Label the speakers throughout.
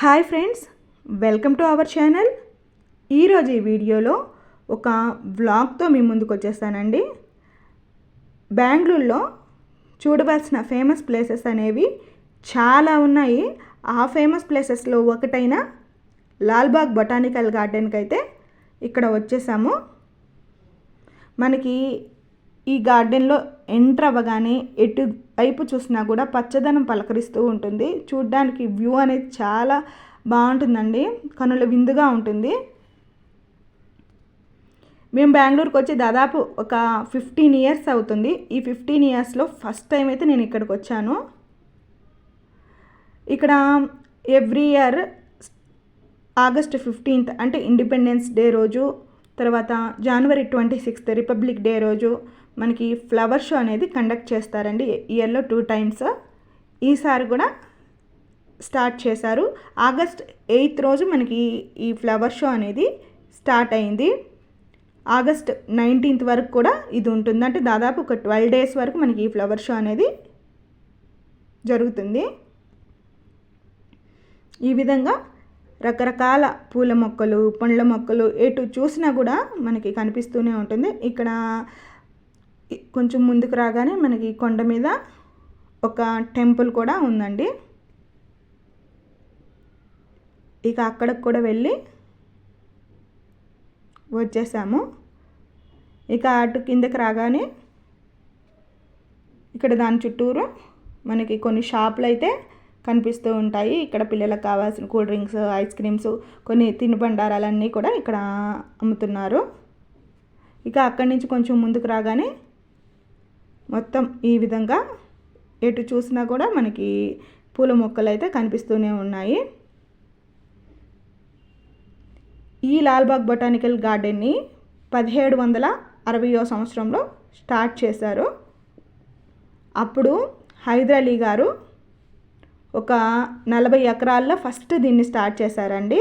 Speaker 1: Hi friends welcome to our channel. ఈరోజు ఈ వీడియోలో ఒక వ్లాగ్తో మీ ముందుకు వచ్చేస్తానండి. బెంగళూరులో చూడవలసిన ఫేమస్ ప్లేసెస్ అనేవి చాలా ఉన్నాయి. ఆ ఫేమస్ ప్లేసెస్లో ఒకటైన లాల్బాగ్ బొటానికల్ గార్డెన్కి అయితే ఇక్కడ వచ్చేసాము. మనకి ఈ గార్డెన్లో ఎంటర్ అవ్వగానే ఎటు వైపు చూసినా కూడా పచ్చదనం పలకరిస్తూ ఉంటుంది. చూడ్డానికి వ్యూ అనేది చాలా బాగుంటుందండి. కనుల విందుగా ఉంటుంది. మేము బెంగళూరుకి వచ్చి దాదాపు ఒక ఫిఫ్టీన్ ఇయర్స్ అవుతుంది. ఈ ఫిఫ్టీన్ ఇయర్స్లో ఫస్ట్ టైం అయితే నేను ఇక్కడికి వచ్చాను. ఇక్కడ ఎవ్రీ ఇయర్ ఆగస్ట్ ఫిఫ్టీన్త్ అంటే ఇండిపెండెన్స్ డే రోజు తర్వాత January twenty sixth Republic Day రోజు మనకి ఫ్లవర్ షో అనేది కండక్ట్ చేస్తారండి. ఇయర్లో టూ టైమ్స్ ఈసారి కూడా స్టార్ట్ చేశారు. ఆగస్ట్ ఎయిత్ రోజు మనకి ఈ ఫ్లవర్ షో అనేది స్టార్ట్ అయింది. ఆగస్ట్ నైన్టీన్త్ వరకు కూడా ఇది ఉంటుంది. అంటే దాదాపు ఒక ట్వెల్వ్ డేస్ వరకు మనకి ఈ ఫ్లవర్ షో అనేది జరుగుతుంది. ఈ విధంగా రకరకాల పూల మొక్కలు పండ్ల మొక్కలు ఎటు చూసినా కూడా మనకి కనిపిస్తూనే ఉంటుంది. ఇక్కడ కొంచెం ముందుకు రాగానే మనకి కొండ మీద ఒక టెంపుల్ కూడా ఉందండి. ఇక అక్కడికి కూడా వెళ్ళి వచ్చేసాము. ఇక అటు కిందకి రాగానే ఇక్కడ దాని చుట్టూరు మనకి కొన్ని షాపులు అయితే కనిపిస్తూ ఉంటాయి. ఇక్కడ పిల్లలకు కావాల్సిన కూల్ డ్రింక్స్ ఐస్ క్రీమ్స్ కొన్ని తినుబండారాలన్నీ కూడా ఇక్కడ అమ్ముతున్నారు. ఇక అక్కడి నుంచి కొంచెం ముందుకు రాగానే మొత్తం ఈ విధంగా ఎటు చూసినా కూడా మనకి పూల మొక్కలు అయితే కనిపిస్తూనే ఉన్నాయి. ఈ లాల్బాగ్ బొటానికల్ గార్డెన్ని పదిహేడు వందల అరవయో సంవత్సరంలో స్టార్ట్ చేశారు. అప్పుడు హైదరాలీ గారు ఒక నలభై ఎకరాల్లో ఫస్ట్ దీన్ని స్టార్ట్ చేశారండి.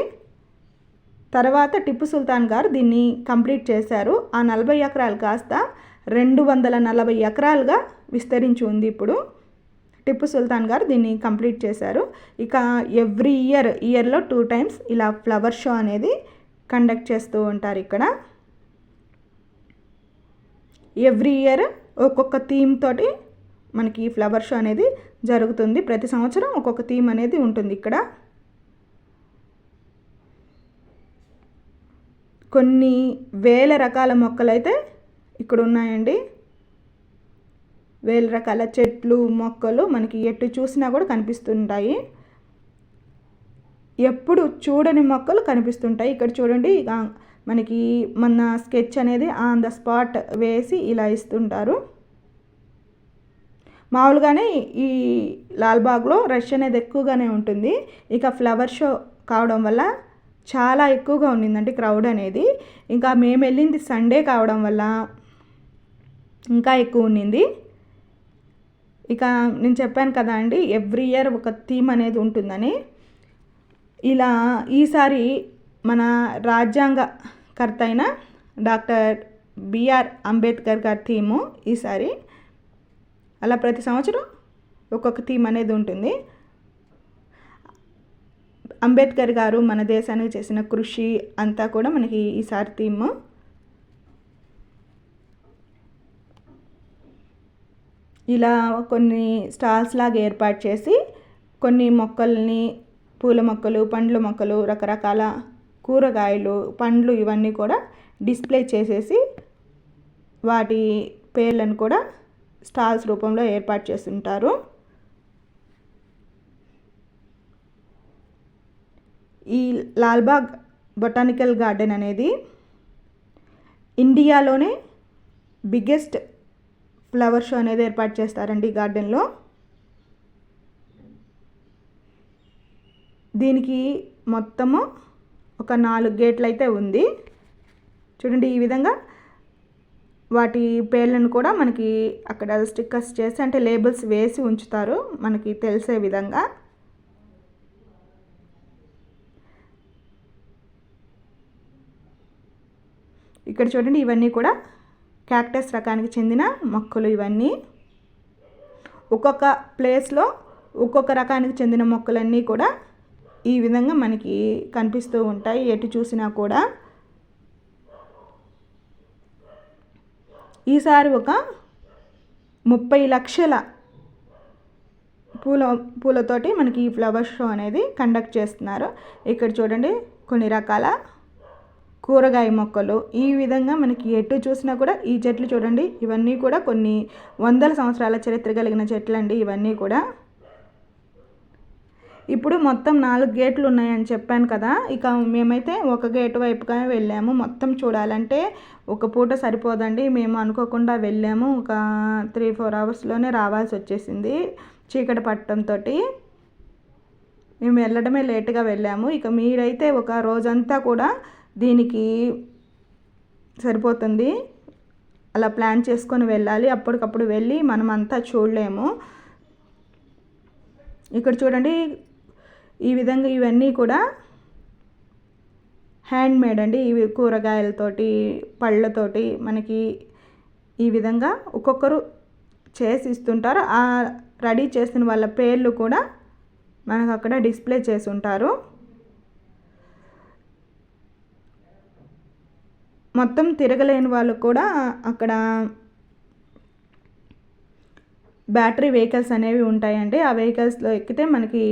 Speaker 1: తర్వాత టిప్పు సుల్తాన్ గారు దీన్ని కంప్లీట్ చేశారు. ఆ నలభై ఎకరాలు కాస్త రెండు వందల నలభై ఎకరాలుగా విస్తరించి ఉంది ఇప్పుడు. టిప్పు సుల్తాన్ గారు దీన్ని కంప్లీట్ చేశారు. ఇక ఎవ్రీ ఇయర్ ఇయర్లో టూ టైమ్స్ ఇలా ఫ్లవర్ షో అనేది కండక్ట్ చేస్తూ ఉంటారు ఇక్కడ. ఎవ్రీ ఇయర్ ఒక్కొక్క థీమ్ తోటి మనకి ఫ్లవర్ షో అనేది జరుగుతుంది. ప్రతి సంవత్సరం ఒక్కొక్క థీమ్ అనేది ఉంటుంది ఇక్కడ. కొన్ని వేల రకాల మొక్కలైతే ఇక్కడ ఉన్నాయండి. వేల రకాల చెట్లు మొక్కలు మనకి ఎటు చూసినా కూడా కనిపిస్తుంటాయి. ఎప్పుడు చూడని మొక్కలు కనిపిస్తుంటాయి. ఇక్కడ చూడండి మనకి మన స్కెచ్ అనేది ఆన్ ద స్పాట్ వేసి ఇలా ఇస్తుంటారు. మామూలుగానే ఈ లాల్బాగ్లో రష్ అనేది ఎక్కువగానే ఉంటుంది. ఇక ఫ్లవర్ షో కావడం వల్ల చాలా ఎక్కువగా ఉండిందండి క్రౌడ్ అనేది. ఇంకా మేము వెళ్ళింది సండే కావడం వల్ల ఇంకా ఎక్కువ ఉండింది. ఇక నేను చెప్పాను కదా అండి ఎవ్రీ ఇయర్ ఒక థీమ్ అనేది ఉంటుందని. ఇలా ఈసారి మన రాజ్యాంగకర్త అయిన డాక్టర్ బిఆర్ అంబేద్కర్ గారి థీము ఈసారి. అలా ప్రతి సంవత్సరం ఒక్కొక్క థీమ్ అనేది ఉంటుంది. అంబేద్కర్ గారు మన దేశానికి చేసిన కృషి అంతా కూడా మనకి ఈసారి థీమ్. ఇలా కొన్ని స్టాల్స్ లాగా ఏర్పాటు చేసి కొన్ని మొక్కల్ని పూల మొక్కలు పండ్ల మొక్కలు రకరకాల కూరగాయలు పండ్లు ఇవన్నీ కూడా డిస్ప్లే చేసేసి వాటి పేర్లను కూడా స్టాల్స్ రూపంలో ఏర్పాటు చేస్తుంటారు. ఈ లాల్బాగ్ బొటానికల్ గార్డెన్ అనేది ఇండియాలోనే బిగ్గెస్ట్ ఫ్లవర్ షో అనేది ఏర్పాటు చేస్తారండి ఈ గార్డెన్లో. దీనికి మొత్తము ఒక నాలుగు గేట్లు అయితే ఉంది. చూడండి ఈ విధంగా వాటి పేర్లను కూడా మనకి అక్కడ స్టిక్కర్స్ చేసి అంటే లేబుల్స్ వేసి ఉంచుతారు. మనకి తెలిసే విధంగా. ఇక్కడ చూడండి ఇవన్నీ కూడా క్యాక్టస్ రకానికి చెందిన మొక్కలు ఇవన్నీ. ఒక్కొక్క ప్లేస్లో ఒక్కొక్క రకానికి చెందిన మొక్కలన్నీ కూడా ఈ విధంగా మనకి కనిపిస్తూ ఉంటాయి. ఎటు చూసినా కూడా. ఈసారి ఒక ముప్పై లక్షల పూల పూలతోటి మనకి ఈ ఫ్లవర్ షో అనేది కండక్ట్ చేస్తున్నారు. ఇక్కడ చూడండి కొన్ని రకాల కూరగాయ మొక్కలు. ఈ విధంగా మనకి ఎటు చూసినా కూడా ఈ చెట్లు చూడండి ఇవన్నీ కూడా కొన్ని వందల సంవత్సరాల చరిత్ర కలిగిన చెట్లు అండి ఇవన్నీ కూడా ఇప్పుడు మొత్తం నాలుగు గేట్లు ఉన్నాయని చెప్పాను కదా ఇక మేమైతే ఒక గేటు వైపుగా వెళ్ళాము. మొత్తం చూడాలంటే ఒక పూట సరిపోదండి. మేము అనుకోకుండా వెళ్ళాము. ఒక త్రీ ఫోర్ అవర్స్లోనే రావాల్సి వచ్చేసింది చీకటి పట్టడంతో మేము వెళ్ళడమే లేట్గా వెళ్ళాము. ఇక మీరైతే ఒక రోజంతా కూడా దీనికి సరిపోతుంది. అలా ప్లాన్ చేసుకొని వెళ్ళాలి. అప్పటికప్పుడు వెళ్ళి మనం అంతా చూడలేము. ఇక్కడ చూడండి ఈ విధంగా ఇవన్నీ కూడా హ్యాండ్ మేడ్ అండి. ఇవి కూరగాయలతోటి పళ్ళతోటి మనకి ఈ విధంగా ఒక్కొక్కరు చేసి ఇస్తుంటారు. ఆ రెడీ చేసిన వాళ్ళ పేర్లు కూడా మనకు అక్కడ డిస్ప్లే చేసి ఉంటారు. మొత్తం తిరగలేని వాళ్ళు కూడా అక్కడ బ్యాటరీ వెహికల్స్ అనేవి ఉంటాయండి. ఆ వెహికల్స్లో ఎక్కితే మనకి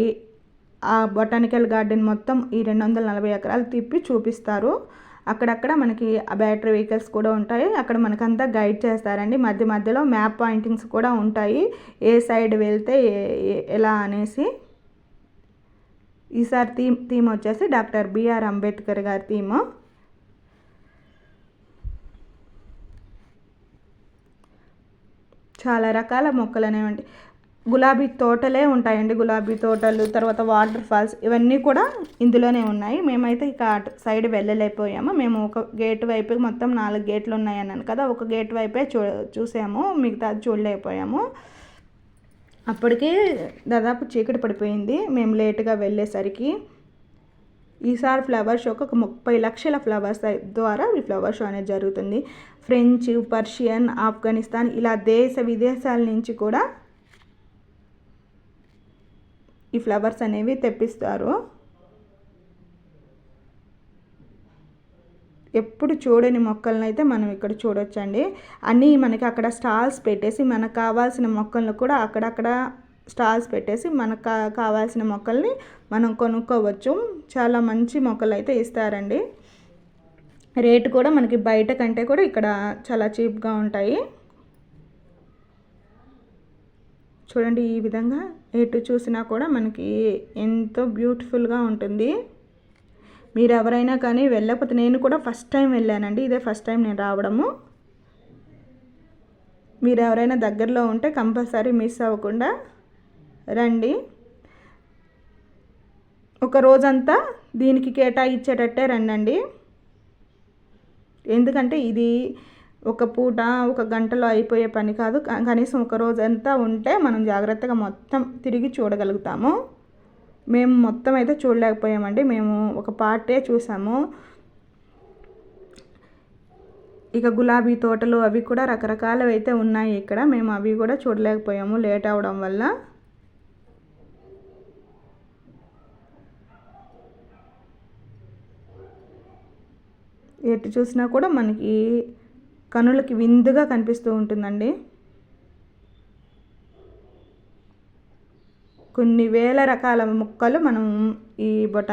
Speaker 1: ఆ బొటానికల్ గార్డెన్ మొత్తం ఈ రెండు వందల నలభై ఎకరాలు తిప్పి చూపిస్తారు. అక్కడక్కడ మనకి ఆ బ్యాటరీ వెహికల్స్ కూడా ఉంటాయి. అక్కడ మనకంతా గైడ్ చేస్తారండి. మధ్య మధ్యలో మ్యాప్ పాయింటింగ్స్ కూడా ఉంటాయి. ఏ సైడ్ వెళ్తే ఎలా అనేసి. ఈసారి థీమ్ థీమ్ వచ్చేసి డాక్టర్ బిఆర్ అంబేద్కర్ గారి థీమ్. చాలా రకాల మొక్కలు అనేవి గులాబీ తోటలే ఉంటాయండి. గులాబీ తోటలు తర్వాత వాటర్ ఫాల్స్ ఇవన్నీ కూడా ఇందులోనే ఉన్నాయి. మేమైతే ఇక సైడ్ వెళ్ళలేకపోయాము. మేము ఒక గేట్ వైపు మొత్తం నాలుగు గేట్లు ఉన్నాయన్నాను కదా ఒక గేట్ వైపే చూ చూసాము. మిగతా చూడలేకపోయాము. అప్పటికే దాదాపు చీకటి పడిపోయింది. మేము లేటుగా వెళ్ళేసరికి ఈసారి ఫ్లవర్ షోకి ఒక ముప్పై లక్షల ఫ్లవర్స్ ద్వారా ఈ ఫ్లవర్ షో అనేది జరుగుతుంది. ఫ్రెంచ్ పర్షియన్ ఆఫ్ఘనిస్తాన్ ఇలా దేశ విదేశాల నుంచి కూడా ఈ ఫ్లవర్స్ అనేవి తెప్పిస్తారు. ఎప్పుడు చూడని మొక్కలను అయితే మనం ఇక్కడ చూడొచ్చండి. అన్నీ మనకి అక్కడ స్టాల్స్ పెట్టేసి మనకు కావాల్సిన మొక్కలను కూడా అక్కడక్కడ స్టాల్స్ పెట్టేసి మనకు కావాల్సిన మొక్కల్ని మనం కొనుక్కోవచ్చు. చాలా మంచి మొక్కలు అయితే ఇస్తారండి. రేటు కూడా మనకి బయట కంటే కూడా ఇక్కడ చాలా చీప్గా ఉంటాయి. చూడండి ఈ విధంగా ఎటు చూసినా కూడా మనకి ఎంతో బ్యూటిఫుల్గా ఉంటుంది. మీరు ఎవరైనా కానీ వెళ్ళకపోతే నేను కూడా ఫస్ట్ టైం వెళ్ళానండి. ఇదే ఫస్ట్ టైం నేను రావడము. మీరు ఎవరైనా దగ్గరలో ఉంటే కంపల్సరీ మిస్ అవ్వకుండా రండి. ఒక రోజంతా దీనికి కేటాయించేటట్టే రండి ఎందుకంటే ఇది ఒక పూట ఒక గంటలో అయిపోయే పని కాదు. కనీసం ఒక రోజంతా ఉంటే మనం జాగ్రత్తగా మొత్తం తిరిగి చూడగలుగుతాము. మేము మొత్తం అయితే చూడలేకపోయామండి. మేము ఒక పార్టే చూసాము. ఇక గులాబీ తోటలు అవి కూడా రకరకాలవి అయితే ఉన్నాయి ఇక్కడ. మేము అవి కూడా చూడలేకపోయాము లేట్ అవడం వల్ల. ఎటు చూసినా కూడా మనకి కనులకి విందుగా కనిపిస్తూ ఉంటుందండి. కొన్ని వేల రకాల మొక్కలు మనం ఈ బొటాని